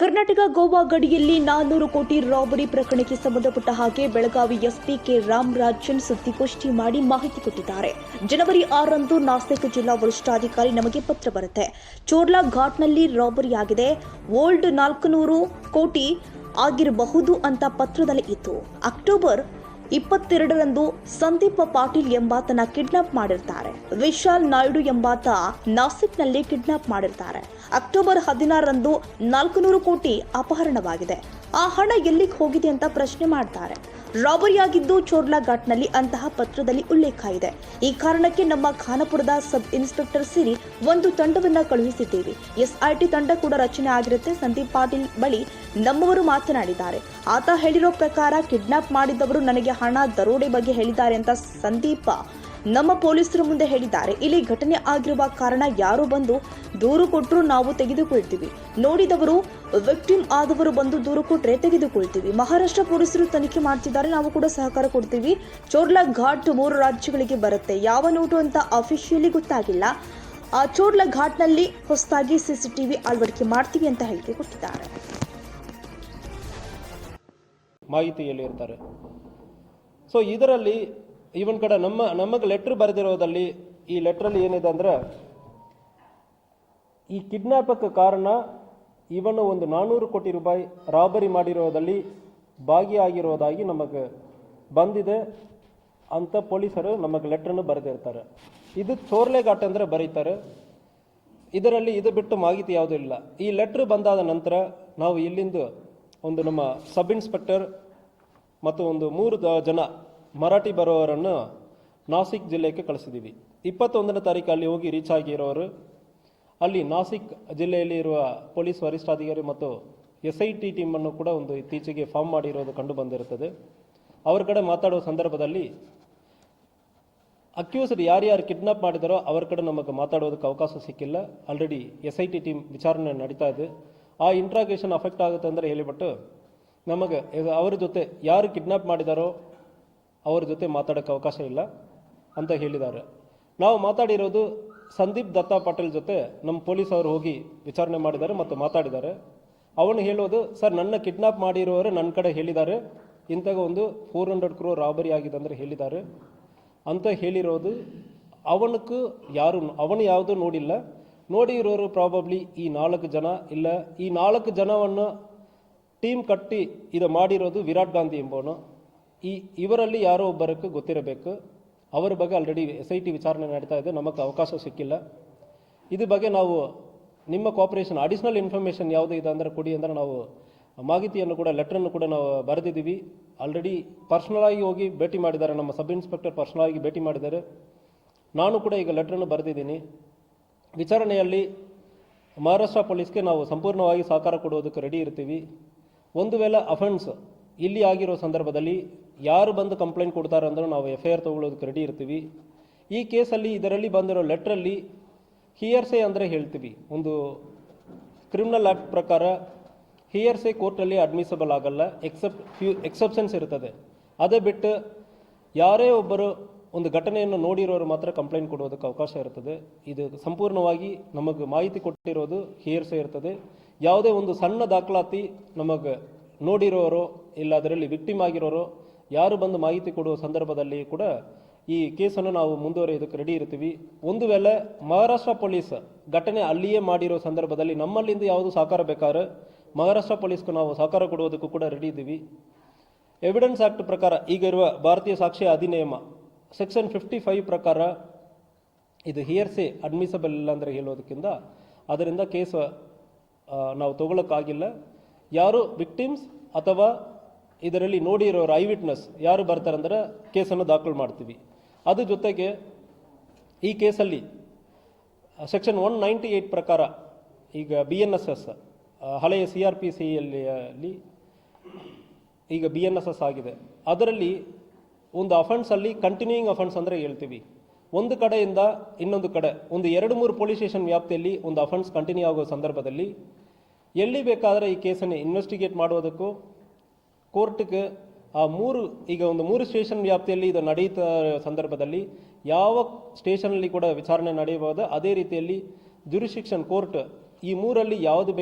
ಕರ್ನಾಟಕ ಗೋವಾ ಗಡಿಯಲ್ಲಿ ನಾನ್ನೂರು ಕೋಟಿ ರಾಬರಿ ಪ್ರಕರಣಕ್ಕೆ ಸಂಬಂಧಪಟ್ಟ ಹಾಗೆ ಬೆಳಗಾವಿ ಎಸ್ಪಿ ಕೆ ರಾಮರಾಜನ್ ಸುದ್ದಿಗೋಷ್ಠಿ ಮಾಡಿ ಮಾಹಿತಿ ಕೊಟ್ಟಿದ್ದಾರೆ. ಜನವರಿ ಆರಂದು ನಾಸಿಕ್ ಜಿಲ್ಲಾ ವರಿಷ್ಠಾಧಿಕಾರಿ ನಮಗೆ ಪತ್ರ ಬರುತ್ತೆ. ಚೋರ್ಲಾ ಘಾಟ್ನಲ್ಲಿ ರಾಬರಿ ಆಗಿದೆ. ಓಲ್ಡ್ ನಾಲ್ಕುನೂರು ಕೋಟಿ ಆಗಿರಬಹುದು ಅಂತ ಪತ್ರದಲ್ಲಿ ಇತ್ತು. ಅಕ್ಟೋಬರ್ ಇಪ್ಪತ್ತೆರಡರಂದು ಸಂದೀಪ ಪಾಟೀಲ್ ಎಂಬಾತನ ಕಿಡ್ನಾಪ್ ಮಾಡಿರ್ತಾರೆ. ವಿಶಾಲ್ ನಾಯ್ಡು ಎಂಬಾತ ನಾಸಿಕ್ನಲ್ಲಿ ಕಿಡ್ನಾಪ್ ಮಾಡಿರ್ತಾರೆ. ಅಕ್ಟೋಬರ್ ಹದಿನಾರರಂದು ನಾಲ್ಕುನೂರು ಕೋಟಿ ಅಪಹರಣವಾಗಿದೆ. ಆ ಹಣ ಎಲ್ಲಿಗೆ ಹೋಗಿದೆ ಅಂತ ಪ್ರಶ್ನೆ ಮಾಡ್ತಾರೆ. ರಾಬರಿ ಆಗಿದ್ದು ಚೋರ್ಲಾ ಘಾಟ್ನಲ್ಲಿ ಅಂತಹ ಪತ್ರದಲ್ಲಿ ಉಲ್ಲೇಖ ಇದೆ. ಈ ಕಾರಣಕ್ಕೆ ನಮ್ಮ ಖಾನಪುರದ ಸಬ್ ಇನ್ಸ್ಪೆಕ್ಟರ್ ಸಿರಿ ಒಂದು ತಂಡವನ್ನ ಕಳುಹಿಸಿದ್ದೇವೆ. ಎಸ್ಐಟಿ ತಂಡ ಕೂಡ ರಚನೆ ಆಗಿರುತ್ತೆ. ಸಂದೀಪ್ ಪಾಟೀಲ್ ಬಳಿ ನಮ್ಮವರು ಮಾತನಾಡಿದ್ದಾರೆ. ಆತ ಹೇಳಿರೋ ಪ್ರಕಾರ ಕಿಡ್ನಾಪ್ ಮಾಡಿದ್ದವರು ನನಗೆ ಹಣ ದರೋಡೆ ಬಗ್ಗೆ ಹೇಳಿದ್ದಾರೆ ಅಂತ ಸಂದೀಪ ನಮ್ಮ ಪೊಲೀಸರ ಮುಂದೆ ಹೇಳಿದ್ದಾರೆ. ಇಲ್ಲಿ ಘಟನೆ ಆಗಿರುವ ಕಾರಣ ಯಾರು ಬಂದು ದೂರು ಕೊಟ್ಟರು ನಾವು ತೆಗೆದುಕೊಳ್ತೀವಿ. ನೋಡಿದವರು ವಿಕ್ಟಿಮ್ ಆದವರು ಬಂದು ದೂರು ಕೊಟ್ಟರೆ ತೆಗೆದುಕೊಳ್ತೀವಿ. ಮಹಾರಾಷ್ಟ್ರ ಪೊಲೀಸರು ತನಿಖೆ ಮಾಡ್ತಿದ್ದಾರೆ. ನಾವು ಕೂಡ ಸಹಕಾರ ಕೊಡ್ತೀವಿ. ಚೋರ್ಲಾ ಘಾಟ್ ಮೂರು ರಾಜ್ಯಗಳಿಗೆ ಬರುತ್ತೆ. ಯಾವ ನೋಟು ಅಂತ ಅಫಿಷಿಯಲಿ ಗೊತ್ತಾಗಿಲ್ಲ. ಆ ಚೋರ್ಲಾ ಘಾಟ್ನಲ್ಲಿ ಹೊಸದಾಗಿ ಸಿಸಿಟಿವಿ ಅಳವಡಿಕೆ ಮಾಡ್ತೀವಿ ಅಂತ ಹೇಳಿಕೆ ಕೊಟ್ಟಿದ್ದಾರೆ. ಮಾಹಿತಿಯಲ್ಲಿ ಇರ್ತಾರೆ? ಸೊ ಇದರಲ್ಲಿ ಇವನ್ ಕಡೆ ನಮ್ಮ, ನಮಗೆ ಲೆಟ್ರ್ ಬರೆದಿರೋದಲ್ಲಿ ಈ ಲೆಟ್ರಲ್ಲಿ ಏನಿದೆ ಅಂದರೆ, ಈ ಕಿಡ್ನಾಪಕ್ಕೆ ಕಾರಣ ಇವನು ಒಂದು ನಾನ್ನೂರು ಕೋಟಿ ರೂಪಾಯಿ ರಾಬರಿ ಮಾಡಿರೋದಲ್ಲಿ ಭಾಗಿಯಾಗಿರೋದಾಗಿ ನಮಗೆ ಬಂದಿದೆ ಅಂತ ಪೊಲೀಸರು ನಮಗೆ ಲೆಟ್ರನ್ನು ಬರೆದಿರ್ತಾರೆ. ಇದು ಚೋರ್ಲೆ ಘಾಟ್ ಅಂದರೆ ಬರೀತಾರೆ. ಇದರಲ್ಲಿ ಇದು ಬಿಟ್ಟು ಮಾಹಿತಿ ಯಾವುದೂ ಇಲ್ಲ. ಈ ಲೆಟ್ರ್ ಬಂದಾದ ನಂತರ ನಾವು ಇಲ್ಲಿಂದ ಒಂದು ನಮ್ಮ ಸಬ್ ಇನ್ಸ್ಪೆಕ್ಟರ್ ಮತ್ತು ಒಂದು ಮೂರು ಜನ ಮರಾಠಿ ಬರೋವರನ್ನು ನಾಸಿಕ್ ಜಿಲ್ಲೆಗೆ ಕಳಿಸಿದ್ದೀವಿ ಇಪ್ಪತ್ತೊಂದನೇ ತಾರೀಕು ಅಲ್ಲಿ ಹೋಗಿ ರೀಚ್ ಆಗಿರೋರು ಅಲ್ಲಿ ನಾಸಿಕ್ ಜಿಲ್ಲೆಯಲ್ಲಿ ಇರುವ ಪೊಲೀಸ್ ವರಿಷ್ಠಾಧಿಕಾರಿ ಮತ್ತು ಎಸ್ ಐ ಟಿ ಟೀಮನ್ನು ಕೂಡ ಒಂದು ಇತ್ತೀಚೆಗೆ ಫಾರ್ಮ್ ಮಾಡಿರೋದು ಕಂಡು ಬಂದಿರುತ್ತದೆ. ಅವ್ರ ಕಡೆ ಮಾತಾಡುವ ಸಂದರ್ಭದಲ್ಲಿ ಅಕ್ಯೂಸ್ಡ್ ಯಾರ್ಯಾರು ಕಿಡ್ನಾಪ್ ಮಾಡಿದಾರೋ ಅವ್ರ ಕಡೆ ನಮಗೆ ಮಾತಾಡೋದಕ್ಕೆ ಅವಕಾಶ ಸಿಕ್ಕಿಲ್ಲ. Already S I T team ವಿಚಾರಣೆ ನಡೀತಾ ಇದೆ. ಆ ಇಂಟ್ರಾಗೇಷನ್ ಅಫೆಕ್ಟ್ ಆಗುತ್ತೆ ಅಂದರೆ ಹೇಳಿಬಿಟ್ಟು ನಮಗೆ ಅವರ ಜೊತೆ ಯಾರು ಕಿಡ್ನಾಪ್ ಮಾಡಿದಾರೋ ಅವ್ರ ಜೊತೆ ಮಾತಾಡೋಕ್ಕೆ ಅವಕಾಶ ಇಲ್ಲ ಅಂತ ಹೇಳಿದ್ದಾರೆ. ನಾವು ಮಾತಾಡಿರೋದು ಸಂದೀಪ್ ದತ್ತಾ ಪಾಟೀಲ್ ಜೊತೆ ನಮ್ಮ ಪೊಲೀಸ್ ಅವರು ಹೋಗಿ ವಿಚಾರಣೆ ಮಾಡಿದ್ದಾರೆ ಮತ್ತು ಮಾತಾಡಿದ್ದಾರೆ. ಅವನು ಹೇಳೋದು, ಸರ್, ನನ್ನ ಕಿಡ್ನಾಪ್ ಮಾಡಿರೋರು ನನ್ನ ಕಡೆ ಹೇಳಿದ್ದಾರೆ. ಇಂಥಾಗ ಒಂದು ಫೋರ್ ಹಂಡ್ರೆಡ್ ಕ್ರೋ ರಾಬರಿ ಆಗಿದೆ ಅಂದರೆ ಹೇಳಿದ್ದಾರೆ. ಅಂತ ಹೇಳಿರೋದು ಅವನಕ್ಕೂ ಯಾರು, ಅವನು ಯಾವುದೂ ನೋಡಿಲ್ಲ. ನೋಡಿರೋರು ಪ್ರಾಬಬ್ಲಿ ಈ ನಾಲ್ಕು ಜನ ಇಲ್ಲ. ಈ ನಾಲ್ಕು ಜನವನ್ನು ಟೀಮ್ ಕಟ್ಟಿ ಇದು ಮಾಡಿರೋದು ವಿರಾಟ್ ಗಾಂಧಿ ಎಂಬವನು. ಈ ಇವರಲ್ಲಿ ಯಾರೋ ಒಬ್ಬರಕ್ಕೆ ಗೊತ್ತಿರಬೇಕು. ಅವರ ಬಗ್ಗೆ ಆಲ್ರೆಡಿ ಎಸ್ ಐ ಟಿ ವಿಚಾರಣೆ ನಡೀತಾ ಇದೆ. ನಮಗೆ ಅವಕಾಶ ಸಿಕ್ಕಿಲ್ಲ. ಇದ್ರ ಬಗ್ಗೆ ನಾವು ನಿಮ್ಮ ಕೋಆಪರೇಷನ್ ಅಡಿಷ್ನಲ್ ಇನ್ಫಾರ್ಮೇಷನ್ ಯಾವುದು ಇದೆ ಅಂದರೆ ಕೊಡಿ ಅಂದರೆ ನಾವು ಮಾಹಿತಿಯನ್ನು ಕೂಡ ಲೆಟ್ರನ್ನು ಕೂಡ ನಾವು ಬರೆದಿದ್ದೀವಿ. ಆಲ್ರೆಡಿ ಪರ್ಸ್ನಲ್ ಆಗಿ ಹೋಗಿ ಭೇಟಿ ಮಾಡಿದ್ದಾರೆ. ನಮ್ಮ ಸಬ್ ಇನ್ಸ್ಪೆಕ್ಟರ್ ಪರ್ಸ್ನಲ್ ಆಗಿ ಭೇಟಿ ಮಾಡಿದ್ದಾರೆ. ನಾನು ಕೂಡ ಈಗ ಲೆಟ್ರನ್ನು ಬರೆದಿದ್ದೀನಿ. ವಿಚಾರಣೆಯಲ್ಲಿ ಮಹಾರಾಷ್ಟ್ರ ಪೊಲೀಸ್ಗೆ ನಾವು ಸಂಪೂರ್ಣವಾಗಿ ಸಹಕಾರ ಕೊಡುವುದಕ್ಕೆ ರೆಡಿ ಇರ್ತೀವಿ. ಒಂದು ವೇಳೆ ಅಫೆನ್ಸ್ ಇಲ್ಲಿ ಆಗಿರೋ ಸಂದರ್ಭದಲ್ಲಿ ಯಾರು ಬಂದು ಕಂಪ್ಲೇಂಟ್ ಕೊಡ್ತಾರೆ ಅಂದ್ರೆ ನಾವು ಎಫ್ ಐ ಆರ್ ತೊಗೊಳ್ಳೋದಕ್ಕೆ ರೆಡಿ ಇರ್ತೀವಿ. ಈ ಕೇಸಲ್ಲಿ ಇದರಲ್ಲಿ ಬಂದಿರೋ ಲೆಟ್ರಲ್ಲಿ ಹಿಯರ್ಸೆ ಅಂದರೆ ಹೇಳ್ತೀವಿ. ಒಂದು ಕ್ರಿಮಿನಲ್ ಆ್ಯಕ್ಟ್ ಪ್ರಕಾರ ಹಿಯರ್ಸೆ ಕೋರ್ಟಲ್ಲಿ ಅಡ್ಮಿಸಬಲ್ ಆಗಲ್ಲ ಎಕ್ಸೆಪ್ಟ್ ಫ್ಯೂ ಎಕ್ಸೆಪ್ಷನ್ಸ್ ಇರ್ತದೆ. ಅದೇ ಬಿಟ್ಟು ಯಾರೇ ಒಬ್ಬರು ಒಂದು ಘಟನೆಯನ್ನು ನೋಡಿರೋರು ಮಾತ್ರ ಕಂಪ್ಲೇಂಟ್ ಕೊಡೋದಕ್ಕೆ ಅವಕಾಶ ಇರ್ತದೆ. ಇದು ಸಂಪೂರ್ಣವಾಗಿ ನಮಗೆ ಮಾಹಿತಿ ಕೊಟ್ಟಿರೋದು ಹಿಯರ್ಸೆ ಇರ್ತದೆ. ಯಾವುದೇ ಒಂದು ಸಣ್ಣ ದಾಖಲಾತಿ ನಮಗೆ ನೋಡಿರೋರು, ಇಲ್ಲ ಅದರಲ್ಲಿ ವಿಕ್ಟಿಮ್ ಆಗಿರೋರು ಯಾರು ಬಂದು ಮಾಹಿತಿ ಕೊಡುವ ಸಂದರ್ಭದಲ್ಲಿ ಕೂಡ ಈ ಕೇಸನ್ನು ನಾವು ಮುಂದುವರೆಯೋದಕ್ಕೆ ರೆಡಿ ಇರ್ತೀವಿ ಒಂದು ವೇಳೆ ಮಹಾರಾಷ್ಟ್ರ ಪೊಲೀಸ್ ಘಟನೆ ಅಲ್ಲಿಯೇ ಮಾಡಿರೋ ಸಂದರ್ಭದಲ್ಲಿ ನಮ್ಮಲ್ಲಿಂದ ಯಾವುದು ಸಹಕಾರ ಬೇಕಾದ್ರೆ ಮಹಾರಾಷ್ಟ್ರ ಪೊಲೀಸ್ಗೆ ನಾವು ಸಹಕಾರ ಕೊಡುವುದಕ್ಕೂ ಕೂಡ ರೆಡಿ ಇದ್ದೀವಿ. ಎವಿಡೆನ್ಸ್ ಆ್ಯಕ್ಟ್ ಪ್ರಕಾರ ಈಗ ಇರುವ Bharatiya Sakshya Adhiniyam section fifty five ಪ್ರಕಾರ ಇದು ಹಿಯರ್ಸೆ ಅಡ್ಮಿಸಬಲ್ ಇಲ್ಲ ಅಂದರೆ ಹೇಳೋದಕ್ಕಿಂತ ಅದರಿಂದ ಕೇಸ್ ನಾವು ತಗೊಳ್ಳೋಕ್ಕಾಗಿಲ್ಲ ಯಾರು ವಿಕ್ಟಿಮ್ಸ್ ಅಥವಾ ಇದರಲ್ಲಿ ನೋಡಿರೋರು ಐ ವಿಟ್ನೆಸ್ ಯಾರು ಬರ್ತಾರೆ ಅಂದರೆ ಕೇಸನ್ನು ದಾಖಲು ಮಾಡ್ತೀವಿ. ಅದ್ರ ಜೊತೆಗೆ ಈ ಕೇಸಲ್ಲಿ ಸೆಕ್ಷನ್ ಒನ್ ನೈಂಟಿ ಏಯ್ಟ್ ಪ್ರಕಾರ ಈಗ ಬಿ ಎನ್ ಎಸ್ ಎಸ್ ಹಳೆಯ ಸಿ ಆರ್ ಪಿ ಸಿಯಲ್ಲಿ ಅಲ್ಲಿ ಈಗ ಬಿ ಎನ್ ಎಸ್ ಎಸ್ ಆಗಿದೆ. ಅದರಲ್ಲಿ ಒಂದು ಅಫೆನ್ಸಲ್ಲಿ ಕಂಟಿನ್ಯೂಯಿಂಗ್ ಅಫೆನ್ಸ್ ಅಂದರೆ ಹೇಳ್ತೀವಿ. ಒಂದು ಕಡೆಯಿಂದ ಇನ್ನೊಂದು ಕಡೆ, ಒಂದು ಎರಡು ಮೂರು ಪೊಲೀಸ್ ಸ್ಟೇಷನ್ ವ್ಯಾಪ್ತಿಯಲ್ಲಿ ಒಂದು ಅಫೆನ್ಸ್ ಕಂಟಿನ್ಯೂ ಆಗೋ ಸಂದರ್ಭದಲ್ಲಿ ಎಲ್ಲಿ ಬೇಕಾದರೆ ಈ ಕೇಸನ್ನು ಇನ್ವೆಸ್ಟಿಗೇಟ್ ಮಾಡೋದಕ್ಕೂ ಕೋರ್ಟ್ಗೆ ಆ ಮೂರು, ಈಗ ಒಂದು ಮೂರು ಸ್ಟೇಷನ್ ವ್ಯಾಪ್ತಿಯಲ್ಲಿ ಇದು ನಡೆಯುತ್ತ ಸಂದರ್ಭದಲ್ಲಿ ಯಾವ ಸ್ಟೇಷನಲ್ಲಿ ಕೂಡ ವಿಚಾರಣೆ ನಡೆಯಬಹುದು, ಅದೇ ರೀತಿಯಲ್ಲಿ ಜುರಿಶಿಕ್ಷನ್ ಕೋರ್ಟ್ ಈ ಮೂರಲ್ಲಿ ಯಾವುದು